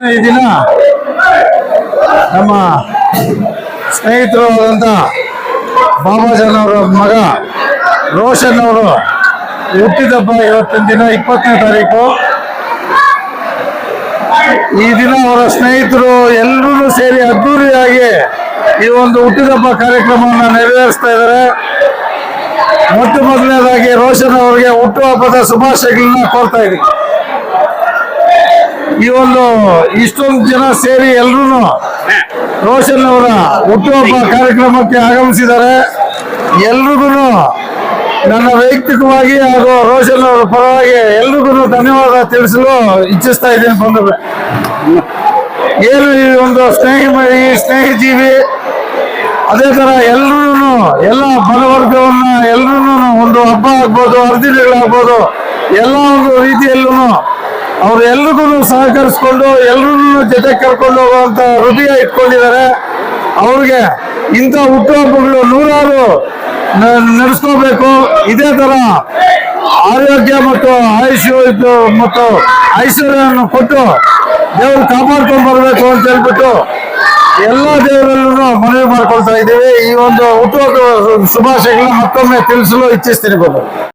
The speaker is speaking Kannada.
ಈ ದಿನ? ನಮ್ಮ ಸ್ನೇಹಿತರು ಆದಂತ ಬಾಬಾಜನ್ ಅವರ ಮಗ ರೋಷನ್ ಅವರು ಹುಟ್ಟಿದಬ್ಬ ಇವತ್ತಿನ ದಿನ ಇಪ್ಪತ್ತನೇ ತಾರೀಕು. ಈ ದಿನ ಅವರ ಸ್ನೇಹಿತರು ಎಲ್ಲರೂ ಸೇರಿ ಅದ್ದೂರಿಯಾಗಿ ಈ ಒಂದು ಹುಟ್ಟಿದಬ್ಬ ಕಾರ್ಯಕ್ರಮವನ್ನು ನೆರವೇರಿಸ್ತಾ ಇದ್ದಾರೆ. ಮೊಟ್ಟ ಮೊದಲನೇದಾಗಿ ರೋಷನ್ ಅವರಿಗೆ ಹುಟ್ಟುಹಬ್ಬದ ಶುಭಾಶಯಗಳನ್ನ ಕೋರ್ತಾ ಇದ್ದೀನಿ. ಈ ಒಂದು ಇಷ್ಟೊಂದು ಜನ ಸೇರಿ ಎಲ್ರು ರೋಷನ್ ಅವರ ಹುಟ್ಟುಹಬ್ಬ ಕಾರ್ಯಕ್ರಮಕ್ಕೆ ಆಗಮಿಸಿದ್ದಾರೆ. ಎಲ್ರಿಗೂ ನನ್ನ ವೈಯಕ್ತಿಕವಾಗಿ ಹಾಗೂ ರೋಷನ್ ಅವರ ಪರವಾಗಿ ಎಲ್ರಿಗೂ ಧನ್ಯವಾದ ತಿಳಿಸಲು ಇಚ್ಛಿಸ್ತಾ ಇದ್ದೇನೆ ಬಂಧುಗಳೇ. ಏನು ಈ ಒಂದು ಸ್ನೇಹಿ ಮಾಡಿ ಸ್ನೇಹ ಜೀವಿ ಅದೇ ತರ ಎಲ್ರೂ ಎಲ್ಲ ಬಲವರ್ಗವನ್ನ ಎಲ್ರೂ ಒಂದು ಹಬ್ಬ ಆಗ್ಬೋದು, ಹರಿದಿನಗಳಾಗ್ಬೋದು, ಎಲ್ಲ ಒಂದು ರೀತಿಯಲ್ಲೂ ಅವ್ರು ಎಲ್ರಿಗೂ ಸಹಕರಿಸ್ಕೊಂಡು ಎಲ್ರೂ ಜೊತೆ ಕರ್ಕೊಂಡು ಹೋಗುವಂತ ಹೃದಯ ಇಟ್ಕೊಂಡಿದ್ದಾರೆ. ಅವ್ರಿಗೆ ಇಂಥ ಹುಟ್ಟುಹಬ್ಬಗಳು ನೂರಾರು ನಡೆಸ್ಕೋಬೇಕು. ಇದೇ ತರ ಆರೋಗ್ಯ ಮತ್ತು ಆಯುಷ್ಯ ಮತ್ತು ಐಶ್ವರ್ಯವನ್ನು ಕೊಟ್ಟು ದೇವರು ಕಾಪಾಡ್ಕೊಂಡು ಬರಬೇಕು ಅಂತ ಹೇಳ್ಬಿಟ್ಟು ಎಲ್ಲ ದೇವರಲ್ಲೂ ಮನವಿ ಮಾಡ್ಕೊಳ್ತಾ ಇದ್ದೀವಿ. ಈ ಒಂದು ಹುಟ್ಟುಹಬ್ಬ ಶುಭಾಶಯಗಳನ್ನ ಮತ್ತೊಮ್ಮೆ ತಿಳಿಸಲು ಇಚ್ಛಿಸ್ತೀನಿ ಬಾಬು